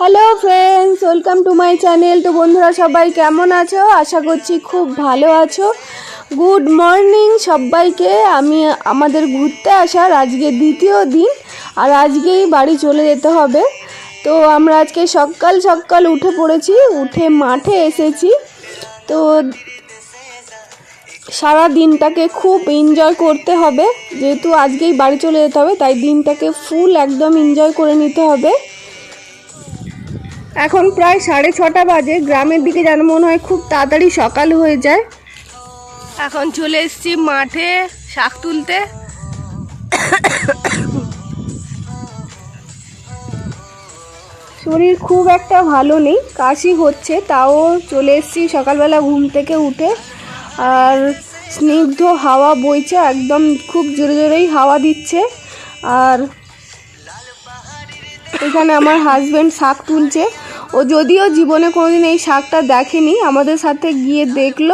Hello friends welcome to my channel তো বন্ধুরা, সবাই কেমন আছো? আশা করছি খুব ভালো আছো। গুড মর্নিং সবাইকে। আমি আমাদের ঘুরতে আসার আজকে দ্বিতীয় দিন, আর আজকেই বাড়ি চলে যেতে হবে। তো আমরা আজকে সকাল সকাল উঠে পড়েছি, উঠে মাঠে এসেছি। তো সারা দিনটাকে খুব এনজয় করতে হবে। যেহেতু আজকেই বাড়ি চলে যেতে হবে, তাই দিনটাকে ফুল একদম এনজয় করে নিতে হবে। এখন প্রায় সাড়ে ছটা বাজে। গ্রামের দিকে যেন মনে হয় খুব তাড়াতাড়ি সকাল হয়ে যায়। এখন চলে এসেছি মাঠে শাক তুলতে। শরীর খুব একটা ভালো নেই, কাশি হচ্ছে, তাও চলে এসেছি সকালবেলা ঘুম থেকে উঠে। আর স্নিগ্ধ হাওয়া বইছে, একদম খুব জোরে জোরেই হাওয়া দিচ্ছে। আর এখানে আমার হাজব্যান্ড শাক তুলছে। ও যদিও জীবনে কোনোদিন এই শাকটা দেখেনি, আমাদের সাথে গিয়ে দেখল।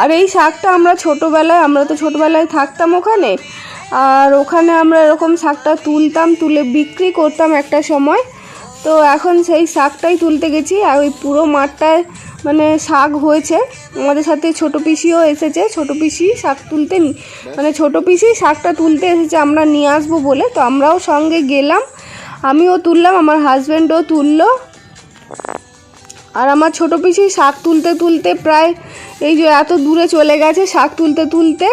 আর এই শাকটা আমরা ছোটোবেলায়, আমরা তো ছোটোবেলায় থাকতাম ওখানে। আর ওখানে আমরা এরকম শাকটা তুলতাম, তুলে বিক্রি করতাম একটা সময়। তো এখন সেই শাকটাই তুলতে গেছি, আর ওই পুরো মাঠটায় মানে শাক হয়েছে। আমাদের সাথে ছোট পিসিও এসেছে, ছোট পিসি শাক তুলতে মানে ছোট পিসি শাকটা তুলতে এসেছে, আমরা নিয়ে আসব বলে। তো আমরাও সঙ্গে গেলাম, আমিও তুললাম, আমার হাজব্যান্ডও তুললো। আর আমার ছোট পিসি শাক তুলতে তুলতে প্রায় এই যে এত দূরে চলে গেছে শাক তুলতে তুলতে।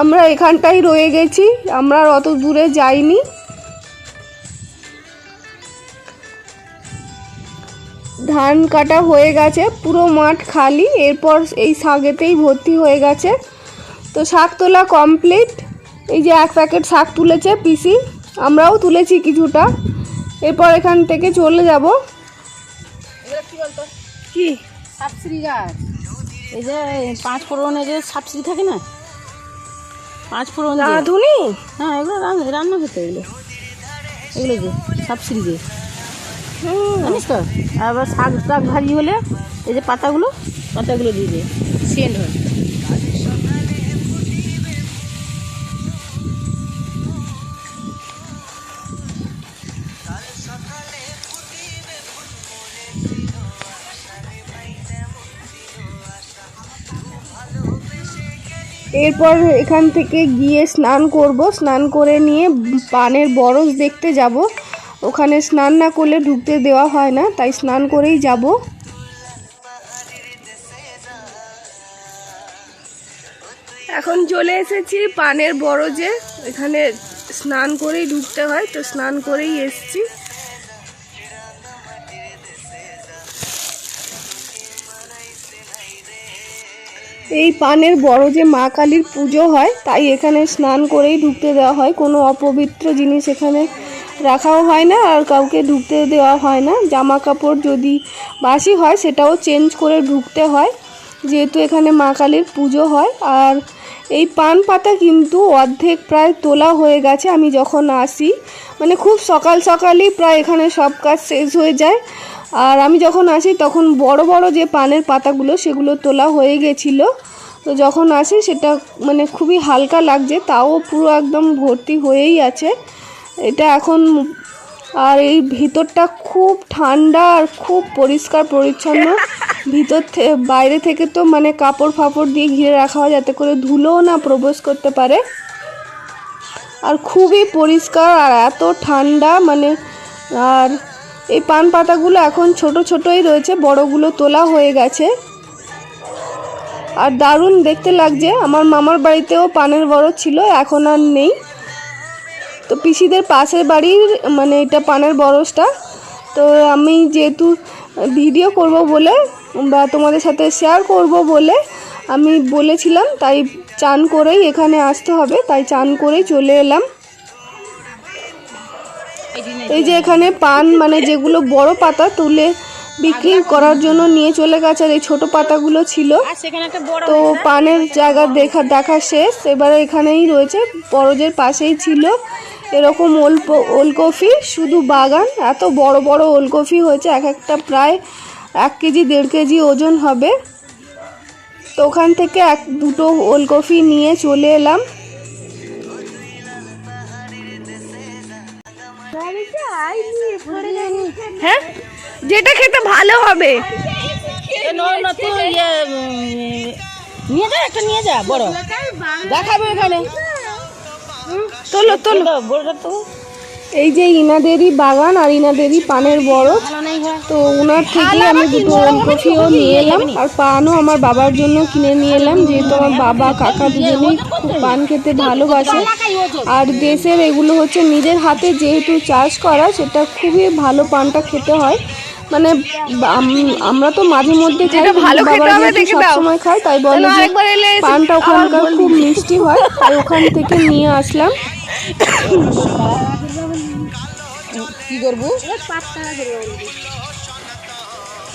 আমরা এখানটাই রয়ে গেছি, আমরা অত দূরে যাইনি। ধান কাটা হয়ে গেছে, পুরো মাঠ খালি, এরপর এই শাকেতেই ভর্তি হয়ে গেছে। তো শাক তোলা কমপ্লিট, এই যে এক প্যাকেট শাক তুলেছে পিসি, আমরাও তুলেছি কিছুটা। এরপর এখান থেকে চলে যাব। কি সাবসিডি গাছ। এই যে পাঁচ ফোড়নে যে সাবসিডি থাকে না? পাঁচ ফোড়ন রাঁধুনি? হ্যাঁ এগুলো রান্না হতো এগুলো। এগুলো যে সাবসিডি দিয়ে। জানিস তো? আবার শাক টাক ভাজি হলে এই যে পাতাগুলো পাতাগুলো দিয়ে দিয়ে সেন্ট হয়। এরপর এখান থেকে গিয়ে স্নান করব। স্নান করে নিয়ে পানের বরজ দেখতে যাব। ওখানে স্নান না করলে ঢুকতে দেওয়া হয় না, তাই স্নান করেই যাব। এখন চলে এসেছি পানের বরজে। এখানে স্নান করেই ঢুকতে হয়, তো স্নান করেই এসেছি। এই পানের বড় যে মা কালীর পুজো হয়, তাই এখানে স্নান করেই ঢুকতে দেওয়া হয়। কোনো অপবিত্র জিনিস এখানে রাখাও হয় না আর কাউকে ঢুকতে দেওয়া হয় না। জামা কাপড় যদি বাসি হয়, সেটাও চেঞ্জ করে ঢুকতে হয়, যেহেতু এখানে মা কালীর পুজো হয়। আর এই পান পাতা কিন্তু অর্ধেক প্রায় তোলা হয়ে গেছে। আমি যখন আসি মানে খুব সকাল সকালই প্রায় এখানে সব কাজ শেষ হয়ে যায়। আর আমি যখন আসি, তখন বড় বড় যে পানের পাতাগুলো, সেগুলো তোলা হয়ে গেছিল। তো যখন আসি, সেটা মানে খুবই হালকা লাগছে, তাও পুরো একদম ভর্তি হয়েই আছে। এটা এখন আর এই ভিতরটা খুব ঠান্ডা আর খুব পরিষ্কার পরিচ্ছন্ন। ভিতর বাইরে থেকে তো মানে কাপড় ফাপড় দিয়ে ঘিরে রাখা হয়, যাতে করে ধুলোও না প্রবেশ করতে পারে। আর খুবই পরিষ্কার আর এত ঠান্ডা মানে আর এই পান পাতাগুলো এখন ছোট ছোটই রয়েছে, বড়গুলো তোলা হয়ে গেছে। আর দারুণ দেখতে লাগছে, আমার মামার বাড়িতেও পানের বড় ছিল, এখন আর নেই। তো পিসিদের পাশের বাড়ির মানে এটা পানের বরসটা তো আমি যেহেতু ভিডিও করব বলে বা তোমাদের সাথে শেয়ার করব বলে আমি বলেছিলাম, তাই চান করেই এখানে আসতে হবে, তাই চান করেই চলে এলাম। এই যে এখানে পান মানে যেগুলো বড় পাতা তুলে বিক্রি করার জন্য নিয়ে চলে গেছে। আর এই ছোট পাতাগুলো ছিল। তো পানের জায়গা দেখা দেখা শেষ। এবারে এখানেই রয়েছে। বরজের পাশেই ছিল। এরকম ওল ওলকপি শুধু বাগান। এত বড় বড় ওলকপি হয়েছে। এক একটা প্রায় এক কেজি দেড় কেজি ওজন হবে। তো ওখান থেকে এক দুটো ওলকপি নিয়ে চলে এলাম। হ্যাঁ? যেটা খেতে ভালো হবে। ইয়ে নিয়ে যা একটা নিয়ে যা বড়। দেখাবে এখানে। তোলো তোলো। তোলো বড়টা তো। এই যে ইনাদেরই বাগান আর ইনাদেরই পানের বড় তো ওনার থেকে আমি দুটো ওলকপিও নিয়ে এলাম। আর পানও আমার বাবার জন্য কিনে নিয়ে এলাম যেহেতু আমার বাবা কাকা দুজনেই খুব পান খেতে ভালোবাসে। আর দেশের এগুলো হচ্ছে নিজের হাতে যেহেতু চাষ করা সেটা খুবই ভালো পানটা খেতে হয়। মানে আমরা তো মাঝে মধ্যে খাই ভালো খেতে হবে দেখে দাও। সময় খাই তাই বলে যে পানটা ওখানকার খুব মিষ্টি হয় তাই ওখান থেকে নিয়ে আসলাম। কি করব?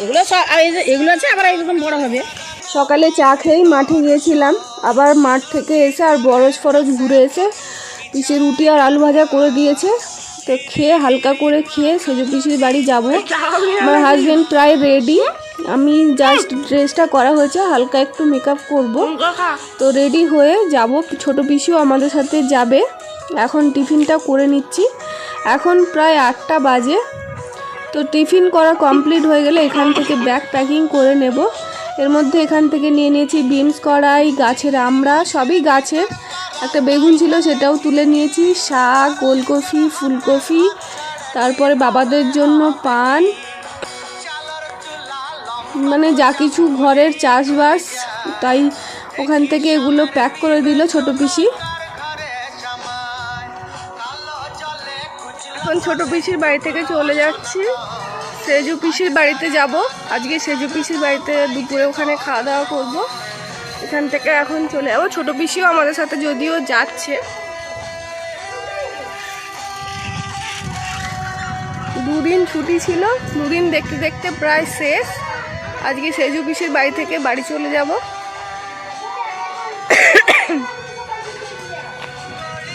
এগুলো এগুলো আছে আবার এরকম বড় হবে। সকালে চা খেয়েই মাঠে গিয়েছিলাম। আবার মাঠ থেকে এসে আর বরজ ফরজ ঘুরে এসে পিসে রুটি আর আলু ভাজা করে দিয়েছে। তো খেয়ে হালকা করে খেয়ে সেজো পিসির বাড়ি যাব। আমার হাজব্যান্ড প্রায় রেডি আমি জাস্ট ড্রেসটা করা হয়েছে হালকা একটু মেকআপ করব। তো রেডি হয়ে যাব। ছোট পিসিও আমাদের সাথে যাবে। এখন টিফিনটা করে নিচ্ছি। এখন প্রায় আটটা বাজে। তো টিফিন করা কমপ্লিট হয়ে গেলে এখান থেকে ব্যাগ প্যাকিং করে নেব। এর মধ্যে এখান থেকে নিয়ে নিয়েছি বিনস কড়াই, গাছের আমড়া, সবই গাছের। একটা বেগুন ছিল সেটাও তুলে নিয়েছি, শাক, ওলকপি, ফুলকপি, তারপরে বাবাদের জন্য পান। মানে যা কিছু ঘরের চাষবাস, তাই ওখান থেকে এগুলো প্যাক করে দিল ছোট পিসি। ছোট পিসির বাড়ি থেকে চলে যাচ্ছি। সেজু পিসির বাড়িতে যাব। আজকে সেজু পিসির বাড়িতে দুপুরে ওখানে খাওয়া দাওয়া করব। এখান থেকে এখন চলে যাব। ছোট পিসিও আমাদের সাথে যদিও যাচ্ছে। দুদিন ছুটি ছিল। দুদিন দেখতে দেখতে প্রায় শেষ। আজকে সেজু পিসির বাড়ি থেকে বাড়ি চলে যাব।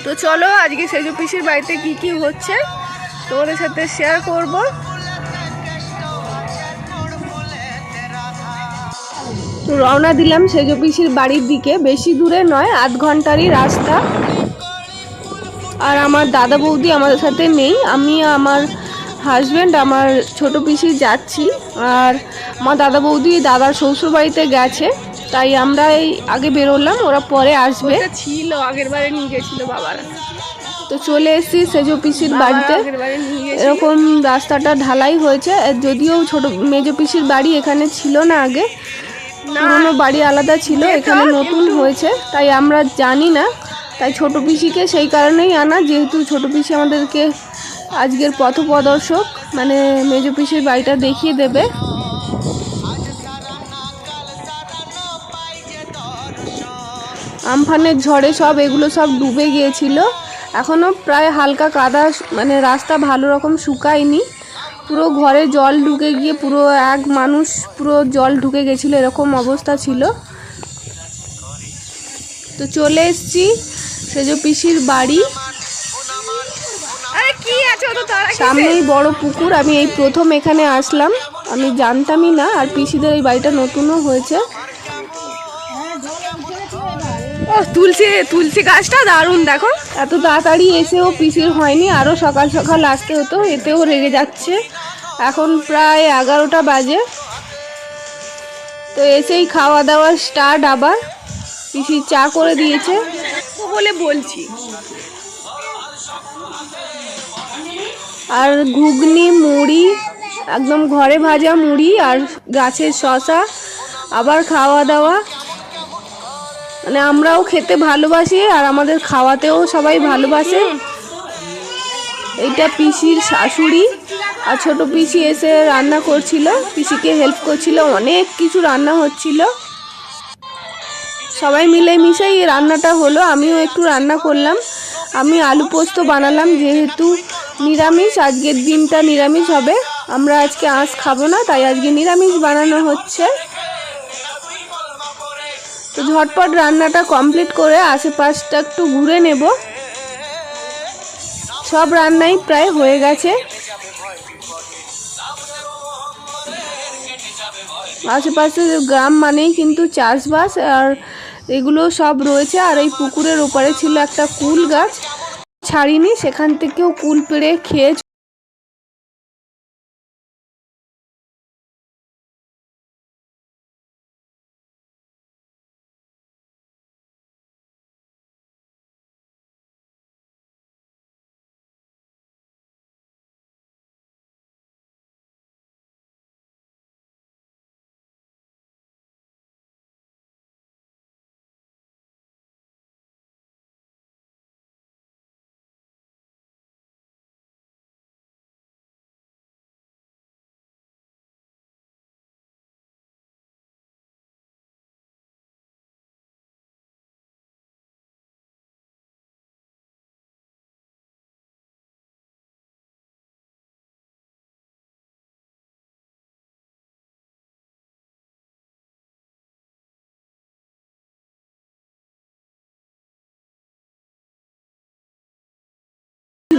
তো চলো আজকে সেজু পিসির বাড়িতে কি কি হচ্ছে? তোমাদের সাথে শেয়ার করব। তো রওনা দিলাম সেজো পিসির বাড়ির দিকে। বেশি দূরে নয় আধ ঘন্টারই রাস্তা। আর আমার দাদা বৌদি আমাদের সাথে নেই। আমি আমার হাজব্যান্ড আমার ছোট পিসি যাচ্ছি। আর আমার দাদা বৌদি দাদার শ্বশুর বাড়িতে গেছে। তাই আমরা এই আগে বেরোলাম ওরা পরে আসবে। ছিল আগের বারে নিয়ে গেছিল বাবারা। তো চলে এসেছি সেজো পিসির বাড়িতে। এরকম রাস্তাটা ঢালাই হয়েছে। যদিও ছোট মেজো পিসির বাড়ি এখানে ছিল না আগে। পুরোনো বাড়ি আলাদা ছিল এখানে নতুন হয়েছে। তাই আমরা জানি না। তাই ছোট পিসিকে সেই কারণেই আনা। যেহেতু ছোট পিসি আমাদেরকে আজকের পথপ্রদর্শক মানে মেজো পিসির বাড়িটা দেখিয়ে দেবে। আমফানের ঝড়ে সব এগুলো সব ডুবে গিয়েছিল। এখনও প্রায় হালকা কাদা মানে রাস্তা ভালো রকম শুকায়নি। পুরো ঘরে জল ঢুকে গিয়ে পুরো এক মানুষ পুরো জল ঢুকে গেছিল এরকম অবস্থা ছিল। তো চলে এসছি সেজো পিসির বাড়ি। সামনেই বড় পুকুর আমি এই প্রথম এখানে আসলাম। আমি জানতামই না আর পিসিদের এই বাড়িটা নতুনও হয়েছে। ও তুলসী তুলসী গাছটা দারুণ দেখো। এত তাড়াতাড়ি এসেও পিসির হয়নি আরও সকাল সকাল আসতে হতো এতেও রেগে যাচ্ছে। এখন প্রায় এগারোটা বাজে। তো এসেই খাওয়া দাওয়া স্টার্ট আবার। পিসি চা করে দিয়েছে। বলে বলছি। আর ঘুগনি মুড়ি একদম ঘরে ভাজা মুড়ি আর গাছের শশা আবার খাওয়া দাওয়া। মানে আমরাও খেতে ভালোবাসি আর আমাদের খাওয়াতেও সবাই ভালোবাসে। এইটা পিসির শাশুড়ি আর ছোট পিসি এসে রান্না করছিল, পিসিকে হেল্প করছিল, অনেক কিছু রান্না হচ্ছিল। সবাই মিলে মিশেই রান্নাটা হলো, আমিও একটু রান্না করলাম। আমি আলু পোস্ত বানালাম, যেহেতু নিরামিষ, আজকের দিনটা নিরামিষ হবে। আমরা আজকে আঁশ খাব না, তাই আজকে নিরামিষ বানানো হচ্ছে। ঝটপট রান্নাটা কমপ্লিট করে আশেপাশটা একটু ঘুরে নেব। সব রান্নাই প্রায় হয়ে গেছে। আশেপাশে গ্রাম মানেই কিন্তু চাষবাস, আর এগুলো সব রয়েছে, আর এই পুকুরের ওপারে ছিল একটা কুল গাছ। ছাড়িনি, সেখান থেকেও কুল পেড়ে খেয়ে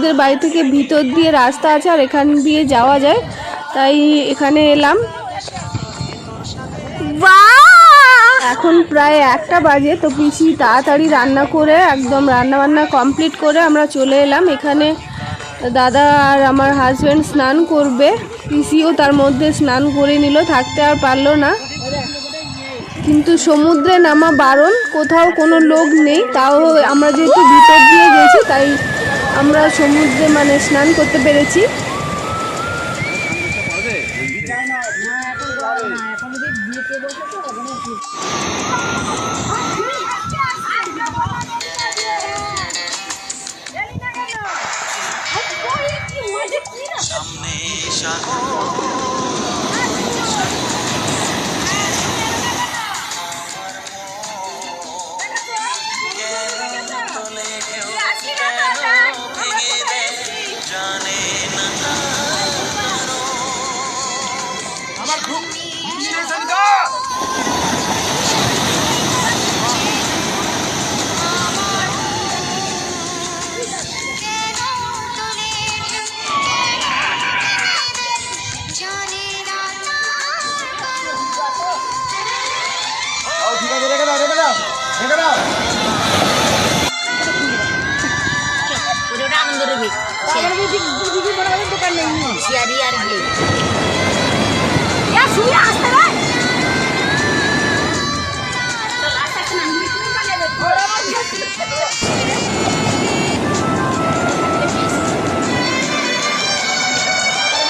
ওদের বাড়ি থেকে ভিতর দিয়ে রাস্তা আছে আর এখান দিয়ে যাওয়া যায়। তাই এখানে এলাম। এখন প্রায় একটা বাজে তো পিসি তাড়াতাড়ি রান্না করে একদম রান্না বান্না কমপ্লিট করে আমরা চলে এলাম। এখানে দাদা আর আমার হাজব্যান্ড স্নান করবে। পিসিও তার মধ্যে স্নান করে নিল থাকতে আর পারল না। কিন্তু সমুদ্রে নামা বারণ কোথাও কোনো লোক নেই। তাও আমরা যেহেতু ভিতর দিয়ে গেছি তাই আমরা সমুদ্রে মানে স্নান করতে পেরেছি। ঠিক আছে রেখে দাও রেখে দাও রেখে দাও আর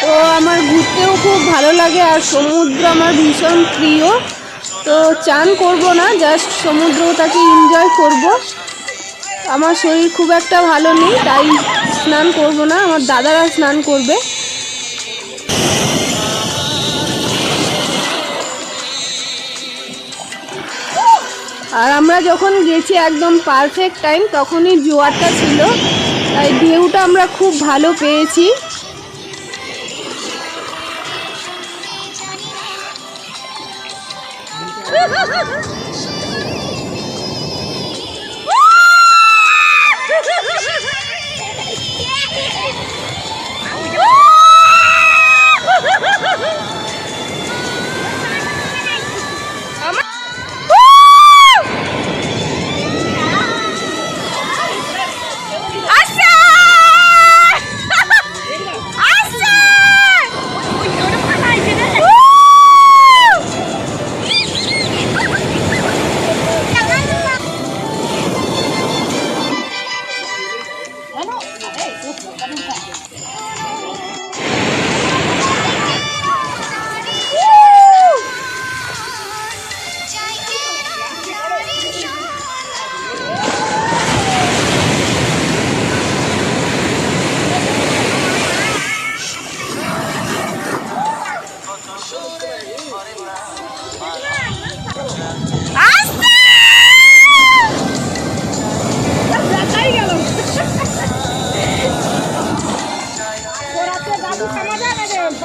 তো আমার ঘুরতেও খুব ভালো লাগে আর সমুদ্র আমার ভীষণ প্রিয়। তো চান করব না জাস্ট সমুদ্রটাকে এনজয় করব। আমার শরীর খুব একটা ভালো নেই তাই স্নান করব না, আমার দাদারা স্নান করবে আর আমরা যখন গেছি একদম পারফেক্ট টাইম তখনই জোয়ারটা ছিল তাই ঢেউটা আমরা খুব ভালো পেয়েছি Ha ha ha!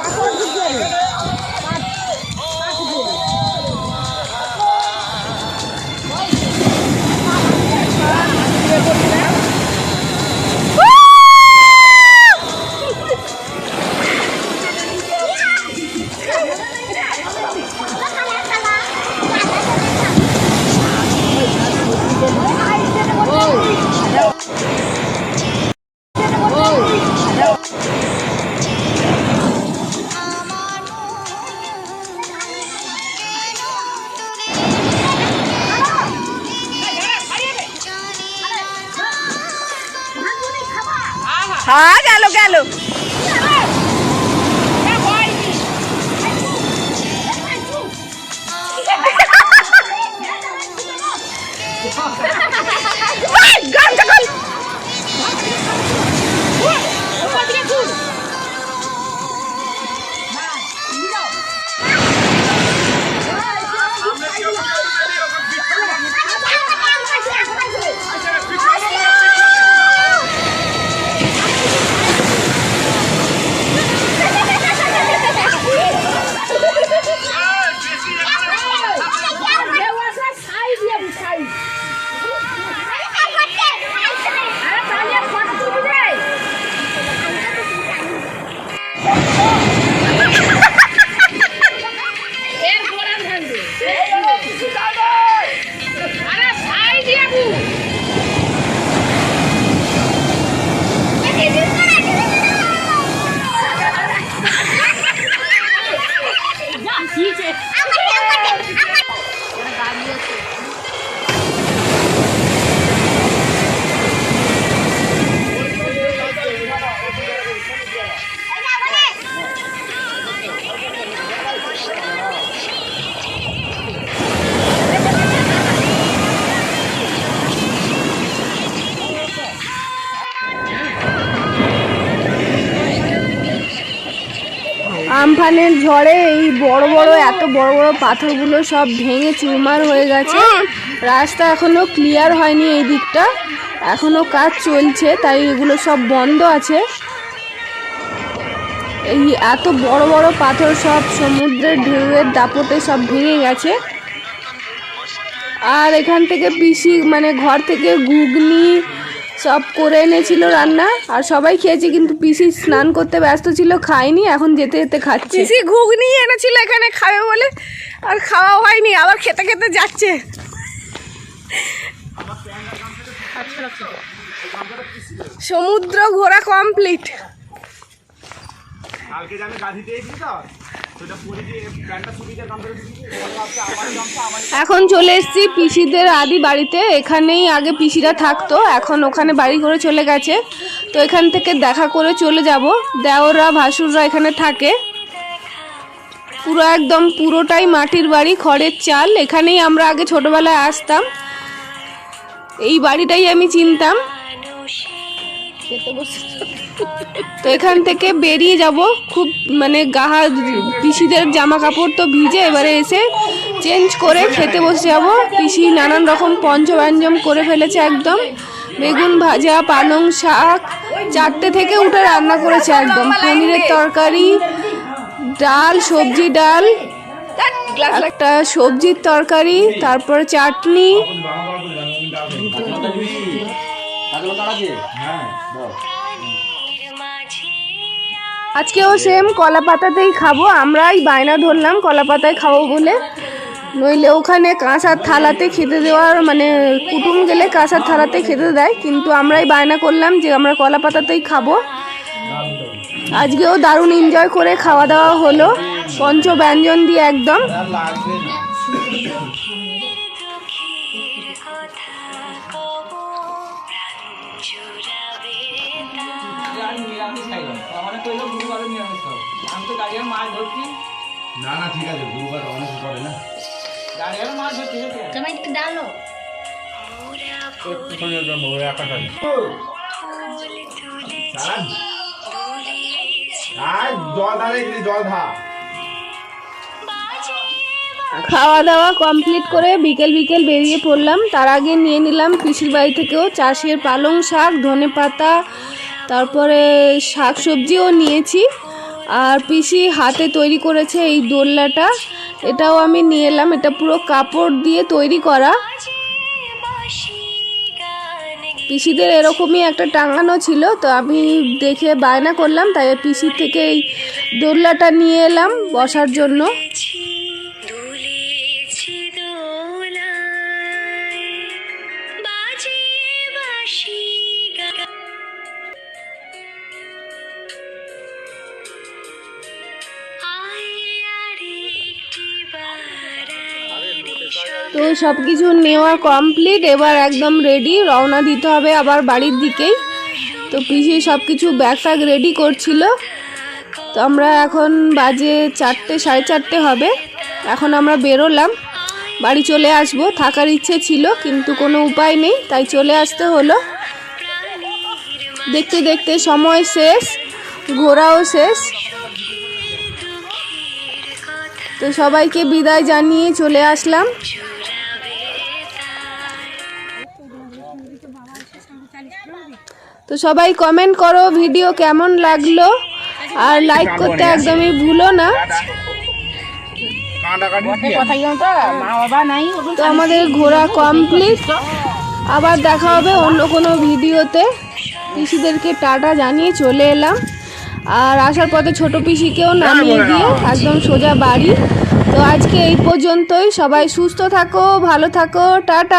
Back on the game. হ্যাঁ গেল গেল। আমফানের ঝড়ে এই বড় বড়, এত বড় বড় পাথরগুলো সব ভেঙে চুরমার হয়ে গেছে। রাস্তা এখনও ক্লিয়ার হয়নি এই দিকটা। এখনও কাজ চলছে, তাই এগুলো সব বন্ধ আছে। এই এত বড় বড় পাথর সব সমুদ্রের ঢেউয়ের দাপটে সব ভেঙে গেছে। আর এখান থেকে পিসি মানে ঘর থেকে ঘুগনি সব করে এনেছিল রান্না আর সবাই খেয়েছে কিন্তু পিসি স্নান করতে ব্যস্ত ছিল খায়নি এখন যেতে যেতে খাচ্ছে। পিসি ঘুগনি এনেছিল এখানে খাবে বলে আর খাওয়া হয়নি আবার খেতে খেতে যাচ্ছে। সমুদ্র ঘোরা কমপ্লিট কালকে যে আমি গাড়িতে এখন চলে এসেছি পিসিদের আদি বাড়িতে। এখানেই আগে পিসিরা থাকতো এখন ওখানে বাড়ি করে চলে গেছে। তো এখান থেকে দেখা করে চলে যাব। দেওরা ভাসুররা এখানে থাকে। পুরো একদম পুরোটাই মাটির বাড়ি খড়ের চাল। এখানেই আমরা আগে ছোটবেলায় আসতাম। এই বাড়িটাই আমি চিনতাম। তো এখান থেকে বেরিয়ে যাব। খুব মানে গাহা পিসিদের জামা কাপড় তো ভিজে এবারে এসে চেঞ্জ করে খেতে বসে যাব। পিসি নানান রকম পঞ্চব্যঞ্জম করে ফেলেছে একদম। বেগুন ভাজা, পালং শাক, চারটে থেকে উঠে রান্না করেছে একদম। পনিরের তরকারি, ডাল, সবজি ডাল, একটা সবজির তরকারি, তারপর চাটনি। আজকেও সেম কলা পাতাতেই খাব। আমরাই বায়না ধরলাম কলা পাতায় খাব বলে। নইলে ওখানে কাঁসার থালাতে খেতে দেওয়ার মানে কুটুম গেলে কাঁসার থালাতে খেতে দেয়, কিন্তু আমরাই বায়না করলাম যে আমরা কলা পাতাতেই খাব। আজকেও দারুণ এনজয় করে খাওয়া দাওয়া হলো পঞ্চ ব্যঞ্জন দিয়ে একদম। ধা খাওয়া দাওয়া কমপ্লিট করে বিকেল বিকেল বেরিয়ে পড়লাম। তার আগে নিয়ে নিলাম পিসির বাড়ি থেকেও চাষের পালং শাক ধনে পাতা তারপরে শাক সবজিও নিয়েছি। আর পিসি হাতে তৈরি করেছে এই দোল্লাটা এটাও আমি নিয়ে এলাম। এটা পুরো কাপড় দিয়ে তৈরি করা। পিসিদের এরকমই একটা টাঙানো ছিল, তো আমি দেখে বায়না করলাম, তাই পিসির থেকে এই দোল্লাটা নিয়ে এলাম বসার জন্য। তো সব কিছু নেওয়া কমপ্লিট এবার একদম রেডি রওনা দিতে হবে আবার বাড়ির দিকেই। তো পিসি সব কিছু ব্যাগ ফ্যাগ রেডি করছিল। তো আমরা এখন বাজে চারটে, সাড়ে চারটে হবে। এখন আমরা বেরোলাম। বাড়ি চলে আসব, থাকার ইচ্ছে ছিল, কিন্তু কোনো উপায় নেই, তাই চলে আসতে হলো। দেখতে দেখতে সময় শেষ, ঘোরাও শেষ। তো সবাইকে বিদায় জানিয়ে চলে আসলাম। তো সবাই কমেন্ট করো ভিডিও কেমন লাগল আর লাইক করতে একদমই ভুলো না। কান্ডাকাটি কথা জানতো মা বাবা নাই ওরকম তো আমাদের ঘোরা কমপ্লিট আবার দেখা হবে অন্য কোনো ভিডিওতে পিসিদেরকে টাটা জানিয়ে চলে এলাম। আর আসার পথে ছোট পিসিকেও নামিয়ে দিয়ে একদম সোজা বাড়ি। তো আজকে এই পর্যন্তই। সবাই সুস্থ থাকো ভালো থাকো টাটা।